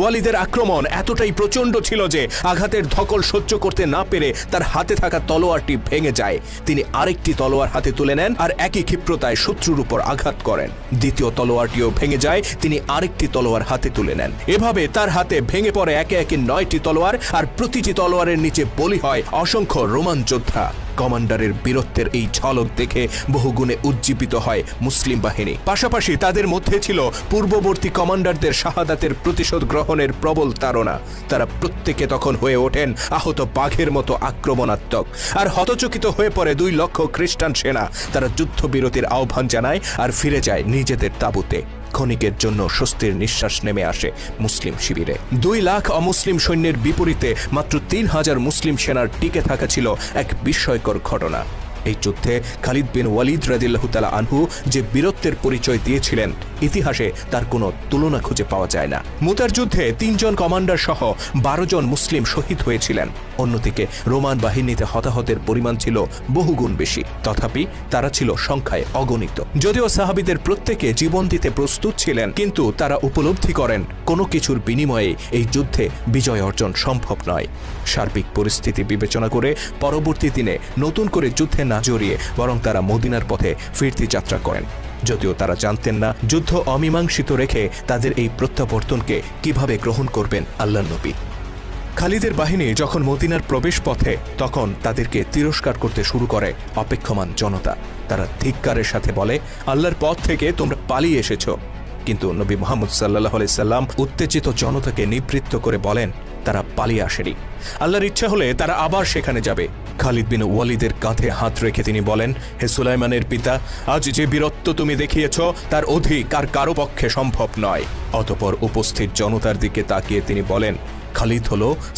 ওয়ালিদের আক্রমণ এতটাই প্রচণ্ড ছিল যে আঘাতের ধকল সহ্য করতে না পেরে তার হাতে থাকা তলোয়ারটি ভেঙে যায়। তিনি আরেকটি তলোয়ার হাতে তুলে নেন আর একই ক্ষিপ্রতায় শত্রুর উপর আঘাত করেন। দ্বিতীয় তলোয়ারটিও ভেঙে যায়, তিনি আরেকটি তলোয়ার হাতে তুলে নেন। এভাবে তার হাতে ভেঙে পড়ে একে একে নয়টি তলোয়ার আর প্রতিটি তলোয়ারের নিচে বলি হয় অসংখ্য রোমান যোদ্ধা। কমান্ডারের বীরত্বের এই ঝলক দেখে বহুগুণে উজ্জীবিত হয় মুসলিম বাহিনী। পাশাপাশি তাদের মধ্যে ছিল পূর্ববর্তী কমান্ডারদের শাহাদাতের প্রতিশোধ গ্রহণের প্রবল তাড়না। তারা প্রত্যেকে তখন হয়ে ওঠেন আহত বাঘের মতো আক্রমণাত্মক। আর হতচকিত হয়ে পড়ে দুই লক্ষ খ্রিস্টান সেনা। তারা যুদ্ধবিরতির আহ্বান জানায় আর ফিরে যায় নিজেদের তাঁবুতে। ক্ষণিকের জন্য স্বস্তির নিঃশ্বাস নেমে আসে মুসলিম শিবিরে। দুই লাখ অমুসলিম সৈন্যের বিপরীতে মাত্র তিন হাজার মুসলিম সেনার টিকে থাকা ছিল এক বিস্ময়কর ঘটনা। এই যুদ্ধে খালিদ বিন ওয়ালিদ রাদিল্লাহু তালা আনহু যে বীরত্বের পরিচয় দিয়েছিলেন, ইতিহাসে তার কোনো তুলনা খুঁজে পাওয়া যায় না। মুতার যুদ্ধে তিনজন কমান্ডার সহ বারো জন মুসলিম শহীদ হয়েছিলেন। অন্যদিকে রোমান বাহিনীতে হতাহতের পরিমাণ ছিল বহুগুণ বেশি। তথাপি তারা ছিল সংখ্যায় অগণিত। যদিও সাহাবিদের প্রত্যেকে জীবন দিতে প্রস্তুত ছিলেন, কিন্তু তারা উপলব্ধি করেন, কোনো কিছুর বিনিময়ে এই যুদ্ধে বিজয় অর্জন সম্ভব নয়। সার্বিক পরিস্থিতি বিবেচনা করে পরবর্তী দিনে নতুন করে যুদ্ধে না জড়িয়ে বরং তারা মদিনার পথে ফিরতি যাত্রা করেন। যদিও তারা জানতেন না যুদ্ধ অমীমাংসিত রেখে তাদের এই প্রত্যাবর্তনকে কীভাবে গ্রহণ করবেন আল্লাহ নবী। খালিদের বাহিনী যখন মদিনার প্রবেশ পথে, তখন তাদেরকে তিরস্কার করতে শুরু করে অপেক্ষমান জনতা। তারা ধিক্কারের সাথে বলে, আল্লাহর পথ থেকে তোমরা পালিয়ে এসেছ। কিন্তু নবী মোহাম্মদ সাল্লাহ সাল্লাম উত্তেজিত জনতাকে নিবৃত্ত করে বলেন, তারা পালিয়ে আসেনি। আল্লাহর ইচ্ছা হলে তারা আবার সেখানে যাবে। খালিদ বিন ওয়ালিদের কাঁধে হাত রেখে তিনি বলেন, হে সুলাইমানের পিতা, আজ যে বীরত্ব তুমি দেখিয়েছ, তার অধিক আর কারও পক্ষে সম্ভব নয়। অতপর উপস্থিত জনতার দিকে তাকিয়ে তিনি বলেন, খালিদ হল